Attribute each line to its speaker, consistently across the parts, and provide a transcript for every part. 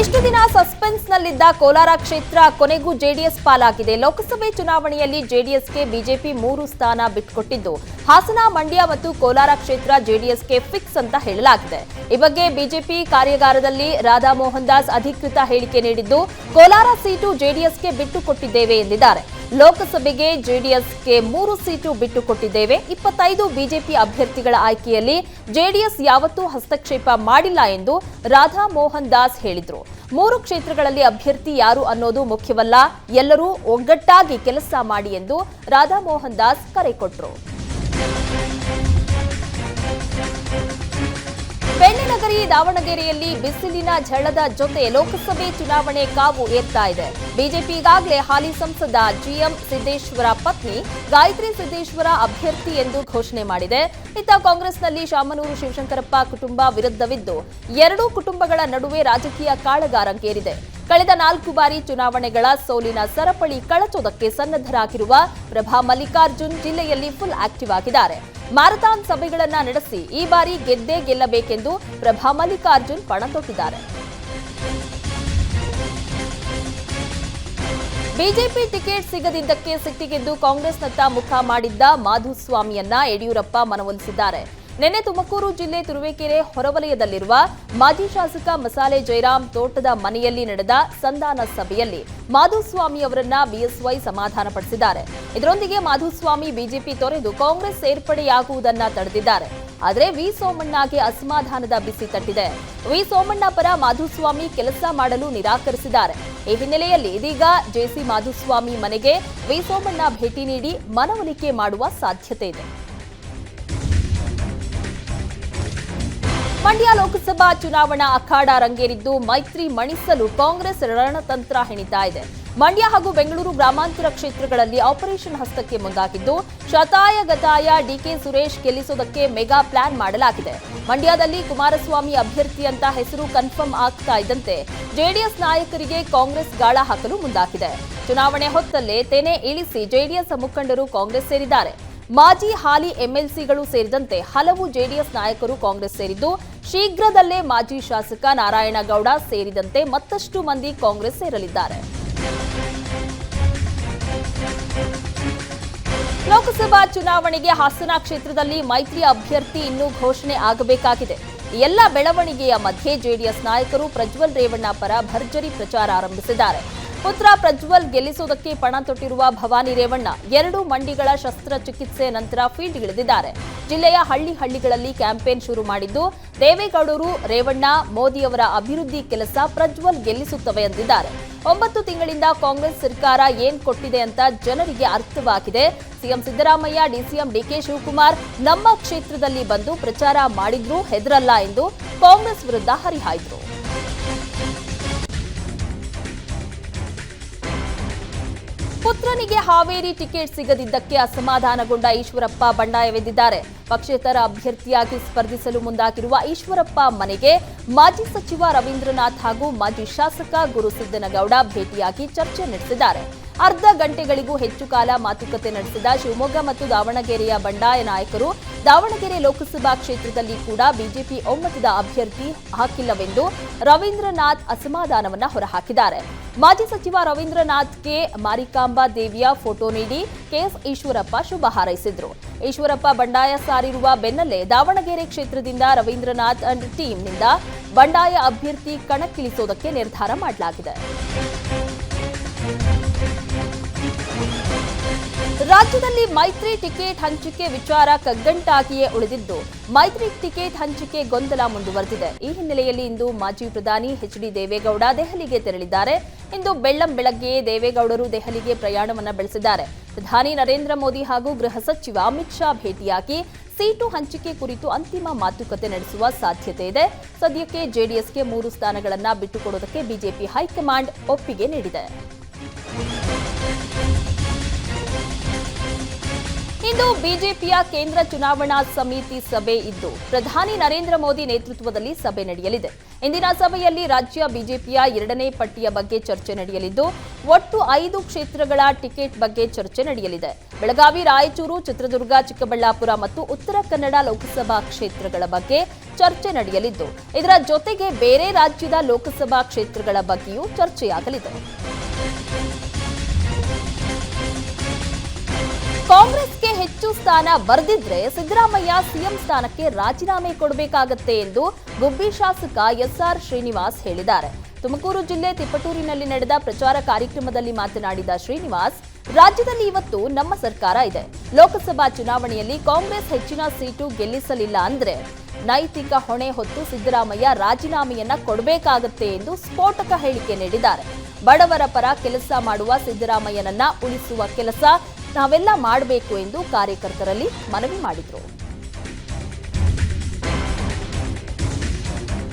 Speaker 1: ಇಷ್ಟು ದಿನ ಸಸ್ಪೆನ್ಸ್ನಲ್ಲಿದ್ದ ಕೋಲಾರ ಕ್ಷೇತ್ರ ಕೊನೆಗೂ ಜೆಡಿಎಸ್ ಪಾಲಾಗಿದೆ. ಲೋಕಸಭೆ ಚುನಾವಣೆಯಲ್ಲಿ ಜೆಡಿಎಸ್ಗೆ ಬಿಜೆಪಿ ಮೂರು ಸ್ಥಾನ ಬಿಟ್ಟುಕೊಟ್ಟಿದ್ದು ಹಾಸನ, ಮಂಡ್ಯ ಮತ್ತು ಕೋಲಾರ ಕ್ಷೇತ್ರ ಜೆಡಿಎಸ್ಗೆ ಫಿಕ್ಸ್ ಅಂತ ಹೇಳಲಾಗಿದೆ. ಈ ಬಗ್ಗೆ ಬಿಜೆಪಿ ಕಾರ್ಯಾಗಾರದಲ್ಲಿ ರಾಧಾ ಮೋಹನ್ ದಾಸ್ ಅಧಿಕೃತ ಹೇಳಿಕೆ ನೀಡಿದ್ದು, ಕೋಲಾರ ಸೀಟು ಜೆಡಿಎಸ್ಗೆ ಬಿಟ್ಟುಕೊಟ್ಟಿದ್ದೇವೆ ಎಂದಿದ್ದಾರೆ. ಲೋಕಸಭೆಗೆ ಜೆಡಿಎಸ್ಗೆ ಮೂರು ಸೀಟು ಬಿಟ್ಟುಕೊಟ್ಟಿದ್ದೇವೆ. ಇಪ್ಪತ್ತೈದು ಬಿಜೆಪಿ ಅಭ್ಯರ್ಥಿಗಳ ಆಯ್ಕೆಯಲ್ಲಿ ಜೆಡಿಎಸ್ ಯಾವತ್ತೂ ಹಸ್ತಕ್ಷೇಪ ಮಾಡಿಲ್ಲ ಎಂದು ರಾಧಾ ಮೋಹನ್ ದಾಸ್ ಹೇಳಿದರು. ಮೂರು ಕ್ಷೇತ್ರಗಳಲ್ಲಿ ಅಭ್ಯರ್ಥಿ ಯಾರು ಅನ್ನೋದು ಮುಖ್ಯವಲ್ಲ. ಎಲ್ಲರೂ ಒಗ್ಗಟ್ಟಾಗಿ ಕೆಲಸ ಮಾಡಿ ಎಂದು ರಾಧಾ ಮೋಹನ್ ದಾಸ್ ಕರೆ ಕೊಟ್ಟರು ಬೆಣ್ಣೆನಗರಿ ದಾವಣಗೆರೆಯಲ್ಲಿ ಬಿಸಿಲಿನ ಝಳದ ಜೊತೆ ಲೋಕಸಭೆ ಚುನಾವಣೆ ಕಾವು ಏರ್ತಾ ಇದೆ. ಬಿಜೆಪಿ ಈಗಾಗಲೇ ಹಾಲಿ ಸಂಸದ ಜಿಎಂ ಸಿದ್ದೇಶ್ವರ ಪತ್ನಿ, ಗಾಯತ್ರಿ ಸಿದ್ದೇಶ್ವರ ಅಭ್ಯರ್ಥಿ ಎಂದು ಘೋಷಣೆ ಮಾಡಿದೆ. ಇತ್ತ ಕಾಂಗ್ರೆಸ್ನಲ್ಲಿ ಶಾಮನೂರು ಶಿವಶಂಕರಪ್ಪ ಕುಟುಂಬ ವಿರುದ್ಧವಿದ್ದು, ಎರಡೂ ಕುಟುಂಬಗಳ ನಡುವೆ ರಾಜಕೀಯ ಕಾಳಗಾರಂಗೇರಿದೆ. ಕಳೆದ ನಾಲ್ಕು ಬಾರಿ ಚುನಾವಣೆಗಳ ಸೋಲಿನ ಸರಪಳಿ ಕಳಚೋದಕ್ಕೆ ಸನ್ನದ್ಧರಾಗಿರುವ ಪ್ರಭಾ ಮಲ್ಲಿಕಾರ್ಜುನ್ ಜಿಲ್ಲೆಯಲ್ಲಿ ಫುಲ್ ಆಕ್ಟಿವ್ ಆಗಿದ್ದಾರೆ. ಮ್ಯಾರಥಾನ್ ಸಭೆಗಳನ್ನ ನಡೆಸಿ ಈ ಬಾರಿ ಗೆದ್ದೇ ಗೆಲ್ಲಬೇಕೆಂದು ಪ್ರಭಾ ಮಲ್ಲಿಕಾರ್ಜುನ್ ಪಣ ತೊಟ್ಟಿದ್ದಾರೆ ಬಿಜೆಪಿ ಟಿಕೆಟ್ ಸಿಗದಿದ್ದಕ್ಕೆ ಸಿಟ್ಟಿಗೆದ್ದು ಕಾಂಗ್ರೆಸ್ನತ್ತ ಮುಖ ಮಾಡಿದ್ದ ಮಾಧುಸ್ವಾಮಿಯನ್ನ ಯಡಿಯೂರಪ್ಪ ಮನವೊಲಿಸಿದ್ದಾರೆ. ನಿನ್ನೆ ತುಮಕೂರು ಜಿಲ್ಲೆ ತುರುವೇಕೆರೆ ಹೊರವಲಯದಲ್ಲಿರುವ ಮಾಜಿ ಶಾಸಕ ಮಸಾಲೆ ಜಯರಾಮ್ ತೋಟದ ಮನೆಯಲ್ಲಿ ನಡೆದ ಸಂಧಾನ ಸಭೆಯಲ್ಲಿ ಮಾಧುಸ್ವಾಮಿ ಅವರನ್ನ ಬಿಎಸ್ವೈ ಸಮಾಧಾನಪಡಿಸಿದ್ದಾರೆ. ಇದರೊಂದಿಗೆ ಮಾಧುಸ್ವಾಮಿ ಬಿಜೆಪಿ ತೊರೆದು ಕಾಂಗ್ರೆಸ್ ಸೇರ್ಪಡೆಯಾಗುವುದನ್ನ ತಡೆದಿದ್ದಾರೆ. ಆದರೆ ವಿ ಸೋಮಣ್ಣಗೆ ಅಸಮಾಧಾನದ ಬಿಸಿ ತಟ್ಟಿದೆ. ವಿ ಸೋಮಣ್ಣ ಪರ ಮಾಧುಸ್ವಾಮಿ ಕೆಲಸ ಮಾಡಲು ನಿರಾಕರಿಸಿದ್ದಾರೆ. ಈ ಹಿನ್ನೆಲೆಯಲ್ಲಿ ಇದೀಗ ಜೆಸಿ ಮಾಧುಸ್ವಾಮಿ ಮನೆಗೆ ವಿ ಸೋಮಣ್ಣ ಭೇಟಿ ನೀಡಿ ಮನವೊಲಿಕೆ ಮಾಡುವ ಸಾಧ್ಯತೆ ಇದೆ. ಮಂಡ್ಯ ಲೋಕಸಭಾ ಚುನಾವಣಾ ಅಖಾಡ ರಂಗೇರಿದ್ದು ಮೈತ್ರಿ ಮಣಿಸಲು ಕಾಂಗ್ರೆಸ್ ರಣತಂತ್ರ ಹೆಣಿತಾ ಇದೆ. ಮಂಡ್ಯ ಹಾಗೂ ಬೆಂಗಳೂರು ಗ್ರಾಮಾಂತರ ಕ್ಷೇತ್ರಗಳಲ್ಲಿ ಆಪರೇಷನ್ ಹಸ್ತಕ್ಕೆ ಮುಂದಾಗಿದ್ದು ಶತಾಯ ಗತಾಯ ಡಿಕೆ ಸುರೇಶ್ ಗೆಲ್ಲಿಸೋದಕ್ಕೆ ಮೆಗಾ ಪ್ಲಾನ್ ಮಾಡಲಾಗಿದೆ. ಮಂಡ್ಯದಲ್ಲಿ ಕುಮಾರಸ್ವಾಮಿ ಅಭ್ಯರ್ಥಿ ಅಂತ ಹೆಸರು ಕನ್ಫರ್ಮ್ ಆಗ್ತಾ ಇದ್ದಂತೆ ಜೆಡಿಎಸ್ ನಾಯಕರಿಗೆ ಕಾಂಗ್ರೆಸ್ ಗಾಳ ಹಾಕಲು ಮುಂದಾಗಿದೆ. ಚುನಾವಣೆ ಹೊತ್ತಲ್ಲೇ ತೆನೆ ಇಳಿಸಿ ಜೆಡಿಎಸ್ ಮುಖಂಡರು ಕಾಂಗ್ರೆಸ್ ಸೇರಿದ್ದಾರೆ. ಮಾಜಿ ಹಾಲಿ ಎಂಎಲ್ಸಿಗಳು ಸೇರಿದಂತೆ ಹಲವು ಜೆಡಿಎಸ್ ನಾಯಕರು ಕಾಂಗ್ರೆಸ್ ಸೇರಿದ್ದು, ಶೀಘ್ರದಲ್ಲೇ ಮಾಜಿ ಶಾಸಕ ನಾರಾಯಣಗೌಡ ಸೇರಿದಂತೆ ಮತ್ತಷ್ಟು ಮಂದಿ ಕಾಂಗ್ರೆಸ್ ಸೇರಲಿದ್ದಾರೆ. ಲೋಕಸಭಾ ಚುನಾವಣೆಗೆ ಹಾಸನ ಕ್ಷೇತ್ರದಲ್ಲಿ ಮೈತ್ರಿ ಅಭ್ಯರ್ಥಿ ಇನ್ನೂ ಘೋಷಣೆ ಆಗಬೇಕಾಗಿದೆ. ಎಲ್ಲ ಬೆಳವಣಿಗೆಯ ಮಧ್ಯೆ ಜೆಡಿಎಸ್ ನಾಯಕರು ಪ್ರಜ್ವಲ್ ರೇವಣ್ಣ ಪರ ಭರ್ಜರಿ ಪ್ರಚಾರ ಆರಂಭಿಸಿದ್ದಾರೆ. ಪುತ್ರ ಪ್ರಜ್ವಲ್ ಗೆಲ್ಲಿಸುವುದಕ್ಕೆ ಪಣ ತೊಟ್ಟಿರುವ ಭವಾನಿ ರೇವಣ್ಣ ಎರಡು ಮಂಡಿಗಳ ಶಸ್ತ್ರಚಿಕಿತ್ಸೆ ನಂತರ ಫೀಲ್ಡ್ಗಿಳಿದಿದ್ದಾರೆ ಜಿಲ್ಲೆಯ ಹಳ್ಳಿ ಹಳ್ಳಿಗಳಲ್ಲಿ ಕ್ಯಾಂಪೇನ್ ಶುರು ಮಾಡಿದ್ದು, ದೇವೇಗೌಡರು, ರೇವಣ್ಣ ಮೋದಿಯವರ ಅಭಿವೃದ್ಧಿ ಕೆಲಸ ಪ್ರಜ್ವಲ್ ಗೆಲ್ಲಿಸುತ್ತವೆ ಎಂದಿದ್ದಾರೆ. ಒಂಬತ್ತು ತಿಂಗಳಿಂದ ಕಾಂಗ್ರೆಸ್ ಸರ್ಕಾರ ಏನ್ ಕೊಟ್ಟಿದೆ ಅಂತ ಜನರಿಗೆ ಅರ್ಥವಾಗಿದೆ. CM Siddaramaiah DCM DK Shivakumar ನಮ್ಮ ಕ್ಷೇತ್ರದಲ್ಲಿ ಬಂದು ಪ್ರಚಾರ ಮಾಡಿದ್ರೂ ಹೆದರಲ್ಲ ಎಂದು ಕಾಂಗ್ರೆಸ್ ವಿರುದ್ಧ ಹರಿಹಾಯ್ದರು. ಪುತ್ರನಿಗೆ ಹಾವೇರಿ ಟಿಕೆಟ್ ಸಿಗದಿದ್ದಕ್ಕೆ ಅಸಮಾಧಾನಗೊಂಡ ಈಶ್ವರಪ್ಪ ಬಂಡಾಯವೆದ್ದಿದ್ದಾರೆ ಪಕ್ಷೇತರ ಅಭ್ಯರ್ಥಿಯಾಗಿ ಸ್ಪರ್ಧಿಸಲು ಮುಂದಾಗಿರುವ ಈಶ್ವರಪ್ಪ ಮನೆಗೆ ಮಾಜಿ ಸಚಿವ ರವೀಂದ್ರನಾಥ್ ಹಾಗೂ ಮಾಜಿ ಶಾಸಕ ಗುರುಸಿದ್ದನಗೌಡ ಭೇಟಿಯಾಗಿ ಚರ್ಚೆ ನಡೆಸಿದ್ದಾರೆ. ಅರ್ಧ ಗಂಟೆಗಳಿಗೂ ಹೆಚ್ಚು ಕಾಲ ಮಾತುಕತೆ ನಡೆಸಿದ ಶಿವಮೊಗ್ಗ ಮತ್ತು ದಾವಣಗೆರೆಯ ಬಂಡಾಯ ನಾಯಕರು, ದಾವಣಗೆರೆ ಲೋಕಸಭಾ ಕ್ಷೇತ್ರದಲ್ಲಿ ಕೂಡ ಬಿಜೆಪಿ ಒಮ್ಮತದ ಅಭ್ಯರ್ಥಿ ಹಾಕಿಲ್ಲವೆಂದು ರವೀಂದ್ರನಾಥ್ ಅಸಮಾಧಾನವನ್ನ ಹೊರಹಾಕಿದ್ದಾರೆ. ಮಾಜಿ ಸಚಿವ ರವೀಂದ್ರನಾಥ್ಗೆ ಮಾರಿಕಾಂಬಾ ದೇವಿಯ ಫೋಟೋ ನೀಡಿ ಕೆಎಸ್ ಈಶ್ವರಪ್ಪ ಶುಭ ಹಾರೈಸಿದ್ರು. ಈಶ್ವರಪ್ಪ ಬಂಡಾಯ ಸಾರಿರುವ ಬೆನ್ನಲ್ಲೇ ದಾವಣಗೆರೆ ಕ್ಷೇತ್ರದಿಂದ ರವೀಂದ್ರನಾಥ್ ಅಂಡ್ ಟೀಮ್ನಿಂದ ಬಂಡಾಯ ಅಭ್ಯರ್ಥಿ ಕಣಕ್ಕಿಳಿಸೋದಕ್ಕೆ ನಿರ್ಧಾರ ಮಾಡಲಾಗಿದೆ. ರಾಜ್ಯದಲ್ಲಿ ಮೈತ್ರಿ ಟಿಕೆಟ್ ಹಂಚಿಕೆ ವಿಚಾರ ಕಗ್ಗಂಟಾಗಿಯೇ ಉಳಿದಿದ್ದು, ಮೈತ್ರಿ ಟಿಕೆಟ್ ಹಂಚಿಕೆ ಗೊಂದಲ ಮುಂದುವರೆದಿದೆ. ಈ ಹಿನ್ನೆಲೆಯಲ್ಲಿ ಇಂದು ಮಾಜಿ ಪ್ರಧಾನಿ ಎಚ್ ಡಿ ದೇವೇಗೌಡ ದೆಹಲಿಗೆ ತೆರಳಿದ್ದಾರೆ. ಇಂದು ಬೆಳ್ಳಂ ಬೆಳಗ್ಗೆಯೇ ದೇವೇಗೌಡರು ದೆಹಲಿಗೆ ಪ್ರಯಾಣವನ್ನು ಬೆಳೆಸಿದ್ದಾರೆ. ಪ್ರಧಾನಿ ನರೇಂದ್ರ ಮೋದಿ ಹಾಗೂ ಗೃಹ ಸಚಿವ ಅಮಿತ್ ಶಾ ಭೇಟಿಯಾಗಿ ಸೀಟು ಹಂಚಿಕೆ ಕುರಿತು ಅಂತಿಮ ಮಾತುಕತೆ ನಡೆಸುವ ಸಾಧ್ಯತೆ ಇದೆ. ಸದ್ಯಕ್ಕೆ ಜೆಡಿಎಸ್ಗೆ ಮೂರು ಸ್ಥಾನಗಳನ್ನು ಬಿಟ್ಟುಕೊಡೋದಕ್ಕೆ ಬಿಜೆಪಿ ಹೈಕಮಾಂಡ್ ಒಪ್ಪಿಗೆ ನೀಡಿದೆ. ಇಂದು ಬಿಜೆಪಿಯ ಕೇಂದ್ರ ಚುನಾವಣಾ ಸಮಿತಿ ಸಭೆ ಇದ್ದು, ಪ್ರಧಾನಿ ನರೇಂದ್ರ ಮೋದಿ ನೇತೃತ್ವದಲ್ಲಿ ಸಭೆ ನಡೆಯಲಿದೆ. ಇಂದಿನ ಸಭೆಯಲ್ಲಿ ರಾಜ್ಯ ಬಿಜೆಪಿಯ ಎರಡನೇ ಪಟ್ಟಿಯ ಬಗ್ಗೆ ಚರ್ಚೆ ನಡೆಯಲಿದ್ದು, ಒಟ್ಟು ಐದು ಕ್ಷೇತ್ರಗಳ ಟಿಕೆಟ್ ಬಗ್ಗೆ ಚರ್ಚೆ ನಡೆಯಲಿದೆ. ಬೆಳಗಾವಿ, ರಾಯಚೂರು, ಚಿತ್ರದುರ್ಗ, ಚಿಕ್ಕಬಳ್ಳಾಪುರ ಮತ್ತು ಉತ್ತರ ಕನ್ನಡ ಲೋಕಸಭಾ ಕ್ಷೇತ್ರಗಳ ಬಗ್ಗೆ ಚರ್ಚೆ ನಡೆಯಲಿದ್ದು, ಇದರ ಜೊತೆಗೆ ಬೇರೆ ರಾಜ್ಯದ ಲೋಕಸಭಾ ಕ್ಷೇತ್ರಗಳ ಬಗ್ಗೆಯೂ ಚರ್ಚೆಯಾಗಲಿದೆ. ಕಾಂಗ್ರೆಸ್ಗೆ ಹೆಚ್ಚು ಸ್ಥಾನ ಬರೆದಿದ್ರೆ ಸಿದ್ದರಾಮಯ್ಯ ಸಿಎಂ ಸ್ಥಾನಕ್ಕೆ ರಾಜೀನಾಮೆ ಕೊಡಬೇಕಾಗತ್ತೆ ಎಂದು ಗುಬ್ಬಿ ಶಾಸಕ ಎಸ್ಆರ್ ಶ್ರೀನಿವಾಸ್ ಹೇಳಿದ್ದಾರೆ. ತುಮಕೂರು ಜಿಲ್ಲೆ ತಿಪಟೂರಿನಲ್ಲಿ ನಡೆದ ಪ್ರಚಾರ ಕಾರ್ಯಕ್ರಮದಲ್ಲಿ ಮಾತನಾಡಿದ ಶ್ರೀನಿವಾಸ್, ರಾಜ್ಯದಲ್ಲಿ ಇವತ್ತು ನಮ್ಮ ಸರ್ಕಾರ ಇದೆ. ಲೋಕಸಭಾ ಚುನಾವಣೆಯಲ್ಲಿ ಕಾಂಗ್ರೆಸ್ ಹೆಚ್ಚಿನ ಸೀಟು ಗೆಲ್ಲಿಸಲಿಲ್ಲ ಅಂದ್ರೆ ನೈತಿಕ ಹೊಣೆ ಹೊತ್ತು ಸಿದ್ದರಾಮಯ್ಯ ರಾಜೀನಾಮೆಯನ್ನ ಕೊಡಬೇಕಾಗತ್ತೆ ಎಂದು ಸ್ಫೋಟಕ ಹೇಳಿಕೆ ನೀಡಿದ್ದಾರೆ. ಬಡವರ ಪರ ಕೆಲಸ ಮಾಡುವ ಸಿದ್ದರಾಮಯ್ಯನನ್ನ ಉಳಿಸುವ ಕೆಲಸ ನಾವೆಲ್ಲ ಮಾಡಬೇಕು ಎಂದು ಕಾರ್ಯಕರ್ತರಲ್ಲಿ ಮನವಿ ಮಾಡಿದರು.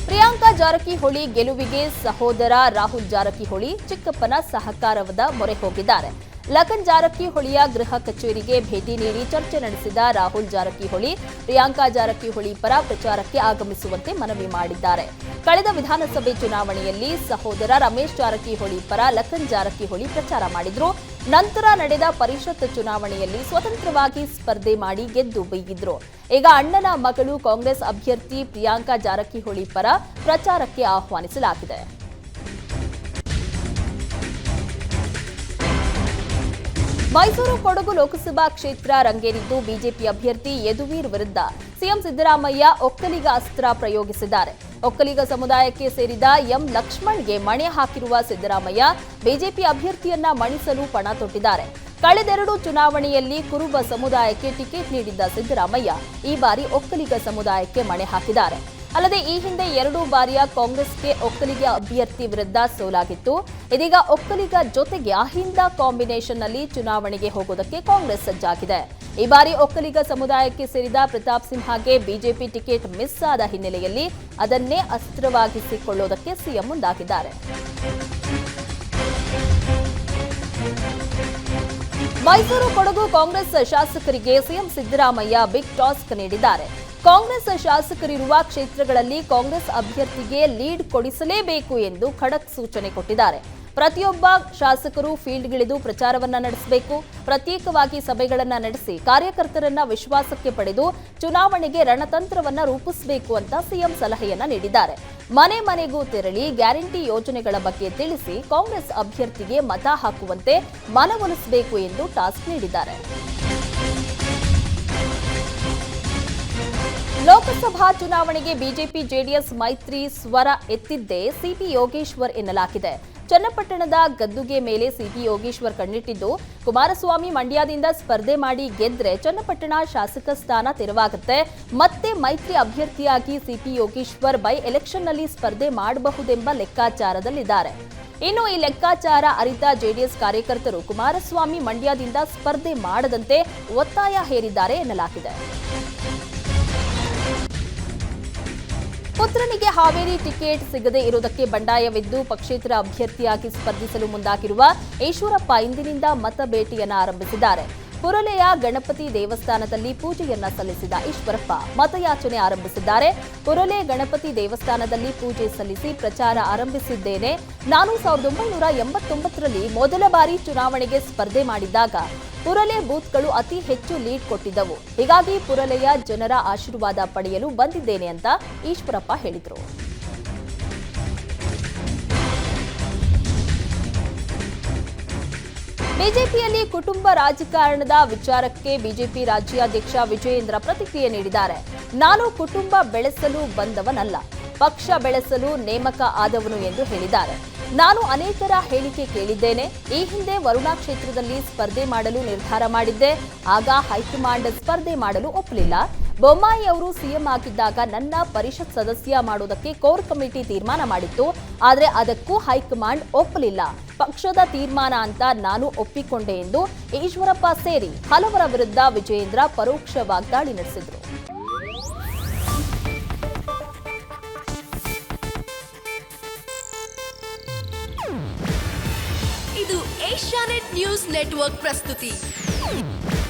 Speaker 1: ಪ್ರಿಯಾಂಕಾ ಜಾರಕಿಹೊಳಿ ಗೆಲುವಿಗೆ ಸಹೋದರ ರಾಹುಲ್ ಜಾರಕಿಹೊಳಿ ಚಿಕ್ಕಪ್ಪನ ಸಹಕಾರವದ ಮೊರೆ ಹೋಗಿದ್ದಾರೆ. ಲಖನ್ ಜಾರಕಿಹೊಳಿಯ ಗೃಹ ಕಚೇರಿಗೆ ಭೇಟಿ ನೀಡಿ ಚರ್ಚೆ ನಡೆಸಿದ ರಾಹುಲ್ ಜಾರಕಿಹೊಳಿ, ಪ್ರಿಯಾಂಕಾ ಜಾರಕಿಹೊಳಿ ಪರ ಪ್ರಚಾರಕ್ಕೆ ಆಗಮಿಸುವಂತೆ ಮನವಿ ಮಾಡಿದ್ದಾರೆ. ಕಳೆದ ವಿಧಾನಸಭೆ ಚುನಾವಣೆಯಲ್ಲಿ ಸಹೋದರ ರಮೇಶ್ ಜಾರಕಿಹೊಳಿ ಪರ ಲಖನ್ ಜಾರಕಿಹೊಳಿ ಪ್ರಚಾರ ಮಾಡಿದ್ರು. ನಂತರ ನಡೆದ ಪರಿಷತ್ ಚುನಾವಣೆಯಲ್ಲಿ ಸ್ವತಂತ್ರವಾಗಿ ಸ್ಪರ್ಧೆ ಮಾಡಿ ಗೆದ್ದು ಬೈಗಿದ್ರು. ಈಗ ಅಣ್ಣನ ಮಗಳು ಕಾಂಗ್ರೆಸ್ ಅಭ್ಯರ್ಥಿ ಪ್ರಿಯಾಂಕಾ ಜಾರಕಿಹೊಳಿ ಪರ ಪ್ರಚಾರಕ್ಕೆ ಆಹ್ವಾನಿಸಲಾಗಿದೆ. ಮೈಸೂರು ಕೊಡಗು ಲೋಕಸಭಾ ಕ್ಷೇತ್ರ ರಂಗೇರಿದ್ದು ಬಿಜೆಪಿ ಅಭ್ಯರ್ಥಿ ಯದುವೀರ್ ವಿರುದ್ಧ ಸಿಎಂ ಸಿದ್ದರಾಮಯ್ಯ ಒಕ್ಕಲಿಗ ಅಸ್ತ್ರ ಪ್ರಯೋಗಿಸಿದ್ದಾರೆ. ಒಕ್ಕಲಿಗ ಸಮುದಾಯಕ್ಕೆ ಸೇರಿದ ಎಂ ಲಕ್ಷ್ಮಣ್ಗೆ ಮಣೆ ಹಾಕಿರುವ ಸಿದ್ದರಾಮಯ್ಯ ಬಿಜೆಪಿ ಅಭ್ಯರ್ಥಿಯನ್ನ ಮಣಿಸಲು ಪಣ ತೊಟ್ಟಿದ್ದಾರೆ. ಕಳೆದೆರಡು ಚುನಾವಣೆಯಲ್ಲಿ ಕುರುಬ ಸಮುದಾಯಕ್ಕೆ ಟಿಕೆಟ್ ನೀಡಿದ್ದ ಸಿದ್ದರಾಮಯ್ಯ ಈ ಬಾರಿ ಒಕ್ಕಲಿಗ ಸಮುದಾಯಕ್ಕೆ ಮಣೆ ಹಾಕಿದ್ದಾರೆ. ಅಲ್ಲದೆ ಈ ಹಿಂದೆ ಎರಡು ಬಾರಿಯ ಕಾಂಗ್ರೆಸ್ಗೆ ಒಕ್ಕಲಿಗ ಅಭ್ಯರ್ಥಿ ವಿರುದ್ಧ ಸೋಲಾಗಿತ್ತು. ಇದೀಗ ಒಕ್ಕಲಿಗ ಜೊತೆಗೆ ಅಹಿಂದ ಕಾಂಬಿನೇಷನ್ನಲ್ಲಿ ಚುನಾವಣೆಗೆ ಹೋಗೋದಕ್ಕೆ ಕಾಂಗ್ರೆಸ್ ಸಜ್ಜಾಗಿದೆ. ಈ ಬಾರಿ ಒಕ್ಕಲಿಗ ಸಮುದಾಯಕ್ಕೆ ಸೇರಿದ ಪ್ರತಾಪ್ ಸಿಂಹಗೆ ಬಿಜೆಪಿ ಟಿಕೆಟ್ ಮಿಸ್ ಆದ ಹಿನ್ನೆಲೆಯಲ್ಲಿ ಅದನ್ನೇ ಅಸ್ತ್ರವಾಗಿಸಿಕೊಳ್ಳೋದಕ್ಕೆ ಸಿಎಂ ಮುಂದಾಗಿದ್ದಾರೆ. ಮೈಸೂರು ಕೊಡಗು ಕಾಂಗ್ರೆಸ್ ಶಾಸಕರಿಗೆ ಸಿಎಂ ಸಿದ್ದರಾಮಯ್ಯ ಬಿಗ್ ಟಾಸ್ಕ್ ನೀಡಿದ್ದಾರೆ. ಕಾಂಗ್ರೆಸ್ ಶಾಸಕರಿರುವ ಕ್ಷೇತ್ರಗಳಲ್ಲಿ ಕಾಂಗ್ರೆಸ್ ಅಭ್ಯರ್ಥಿಗೆ ಲೀಡ್ ಕೊಡಿಸಲೇಬೇಕು ಎಂದು ಖಡಕ್ ಸೂಚನೆ ಕೊಟ್ಟಿದ್ದಾರೆ. ಪ್ರತಿಯೊಬ್ಬ ಶಾಸಕರು ಫೀಲ್ಡ್ಗಿಳಿದು ಪ್ರಚಾರವನ್ನ ನಡೆಸಬೇಕು. ಪ್ರತ್ಯೇಕವಾಗಿ ಸಭೆಗಳನ್ನ ನಡೆಸಿ ಕಾರ್ಯಕರ್ತರನ್ನ ವಿಶ್ವಾಸಕ್ಕೆ ಪಡೆದು ಚುನಾವಣೆಗೆ ರಣತಂತ್ರವನ್ನ ರೂಪಿಸಬೇಕು ಅಂತ ಸಿಎಂ ಸಲಹೆಯನ್ನ ನೀಡಿದ್ದಾರೆ. ಮನೆ ಮನೆಗೂ ತೆರಳಿ ಗ್ಯಾರಂಟಿ ಯೋಜನೆಗಳ ಬಗ್ಗೆ ತಿಳಿಸಿ ಕಾಂಗ್ರೆಸ್ ಅಭ್ಯರ್ಥಿಗೆ ಮತ ಹಾಕುವಂತೆ ಮನವೊಲಿಸಬೇಕು ಎಂದು ಟಾಸ್ಕ್ ನೀಡಿದ್ದಾರೆ. ಲೋಕಸಭಾ ಚುನಾವಣೆಗೆ ಬಿಜೆಪಿ, ಜೆಡಿಎಸ್ ಮೈತ್ರಿ ಸ್ವರ ಎತ್ತಿದ್ದೇ ಸಿಪಿ ಯೋಗೇಶ್ವರ್ ಎನ್ನಲಾಗಿದೆ. ಚನ್ನಪಟ್ಟಣದ ಗದ್ದುಗೆ ಮೇಲೆ ಸಿಪಿ ಯೋಗೇಶ್ವರ್ ಕಣ್ಣಿಟ್ಟಿದ್ದು, ಕುಮಾರಸ್ವಾಮಿ ಮಂಡ್ಯದಿಂದ ಸ್ಪರ್ಧೆ ಮಾಡಿ ಗೆದ್ರೆ ಚನ್ನಪಟ್ಟಣ ಶಾಸಕ ಸ್ಥಾನ ತೆರವಾಗುತ್ತೆ. ಮತ್ತೆ ಮೈತ್ರಿ ಅಭ್ಯರ್ಥಿಯಾಗಿ ಸಿಪಿ ಯೋಗೇಶ್ವರ್ ಬೈ ಎಲೆಕ್ಷನ್ನಲ್ಲಿ ಸ್ಪರ್ಧೆ ಮಾಡಬಹುದೆಂಬ ಲೆಕ್ಕಾಚಾರದಲ್ಲಿದ್ದಾರೆ. ಇನ್ನು ಈ ಲೆಕ್ಕಾಚಾರ ಅರಿತ ಜೆಡಿಎಸ್ ಕಾರ್ಯಕರ್ತರು ಕುಮಾರಸ್ವಾಮಿ ಮಂಡ್ಯದಿಂದ ಸ್ಪರ್ಧೆ ಮಾಡದಂತೆ ಒತ್ತಾಯ ಹೇರಿದ್ದಾರೆ ಎನ್ನಲಾಗಿದೆ. ಪುತ್ರನಿಗೆ ಹಾವೇರಿ ಟಿಕೆಟ್ ಸಿಗದೆ ಇರುವುದಕ್ಕೆ ಬಂಡಾಯವೆದ್ದು ಪಕ್ಷೇತರ ಅಭ್ಯರ್ಥಿಯಾಗಿ ಸ್ಪರ್ಧಿಸಲು ಮುಂದಾಗಿರುವ ಈಶ್ವರಪ್ಪ ಇಂದಿನಿಂದ ಮತ ಭೇಟಿಯನ್ನು ಆರಂಭಿಸಿದ್ದಾರೆ. ಪುರಲೆಯ ಗಣಪತಿ ದೇವಸ್ಥಾನದಲ್ಲಿ ಪೂಜೆಯನ್ನ ಸಲ್ಲಿಸಿದ ಈಶ್ವರಪ್ಪ ಮತಯಾಚನೆ ಆರಂಭಿಸಿದ್ದಾರೆ. ಪುರಲೆ ಗಣಪತಿ ದೇವಸ್ಥಾನದಲ್ಲಿ ಪೂಜೆ ಸಲ್ಲಿಸಿ ಪ್ರಚಾರ ಆರಂಭಿಸಿದ್ದೇನೆ. ನಾನು ಸಾವಿರದ ಒಂಬೈನೂರ ಎಂಬತ್ತೊಂಬತ್ತರಲ್ಲಿ ಮೊದಲ ಬಾರಿ ಚುನಾವಣೆಗೆ ಸ್ಪರ್ಧೆ ಮಾಡಿದ್ದಾಗ ಪುರಲೆ ಬೂತ್ಗಳು ಅತಿ ಹೆಚ್ಚು ಲೀಡ್ ಕೊಟ್ಟಿದ್ದವು. ಹೀಗಾಗಿ ಪುರಲೆಯ ಜನರ ಆಶೀರ್ವಾದ ಪಡೆಯಲು ಬಂದಿದ್ದೇನೆ ಅಂತ ಈಶ್ವರಪ್ಪ ಹೇಳಿದರು. ಬಿಜೆಪಿಯಲ್ಲಿ ಕುಟುಂಬ ರಾಜಕಾರಣದ ವಿಚಾರಕ್ಕೆ ಬಿಜೆಪಿ ರಾಜ್ಯಾಧ್ಯಕ್ಷ ವಿಜಯೇಂದ್ರ ಪ್ರತಿಕ್ರಿಯೆ ನೀಡಿದ್ದಾರೆ. ನಾನು ಕುಟುಂಬ ಬೆಳೆಸಲು ಬಂದವನಲ್ಲ, ಪಕ್ಷ ಬೆಳೆಸಲು ನೇಮಕ ಆದವನು ಎಂದು ಹೇಳಿದ್ದಾರೆ. ನಾನು ಅನೇಕರ ಹೇಳಿಕೆ ಕೇಳಿದ್ದೇನೆ, ಈ ಹಿಂದೆ ವರುಣಾ ಕ್ಷೇತ್ರದಲ್ಲಿ ಸ್ಪರ್ಧೆ ಮಾಡಲು ನಿರ್ಧಾರ ಮಾಡಿದ್ದೆ, ಆಗ ಹೈಕಮಾಂಡ್ ಸ್ಪರ್ಧೆ ಮಾಡಲು ಒಪ್ಪಲಿಲ್ಲ. ಬೊಮ್ಮಾಯಿ ಅವರು ಸಿಎಂ ಆಗಿದ್ದಾಗ ನನ್ನ ಪರಿಷತ್ ಸದಸ್ಯ ಮಾಡೋದಕ್ಕೆ ಕೋರ್ ಕಮಿಟಿ ತೀರ್ಮಾನ ಮಾಡಿತ್ತು. ಆದರೆ ಅದಕ್ಕೂ ಹೈಕಮಾಂಡ್ ಒಪ್ಪಲಿಲ್ಲ. ಪಕ್ಷದ ತೀರ್ಮಾನ ಅಂತ ನಾನು ಒಪ್ಪಿಕೊಂಡೆ ಎಂದು ಈಶ್ವರಪ್ಪ ಸೇರಿ ಹಲವರ ವಿರುದ್ಧ ವಿಜಯೇಂದ್ರ ಪರೋಕ್ಷ ವಾಗ್ದಾಳಿ ನಡೆಸಿದರು.
Speaker 2: ಇದು ಏಷ್ಯಾನೆಟ್ ನ್ಯೂಸ್ ನೆಟ್ವರ್ಕ್ ಪ್ರಸ್ತುತಿ.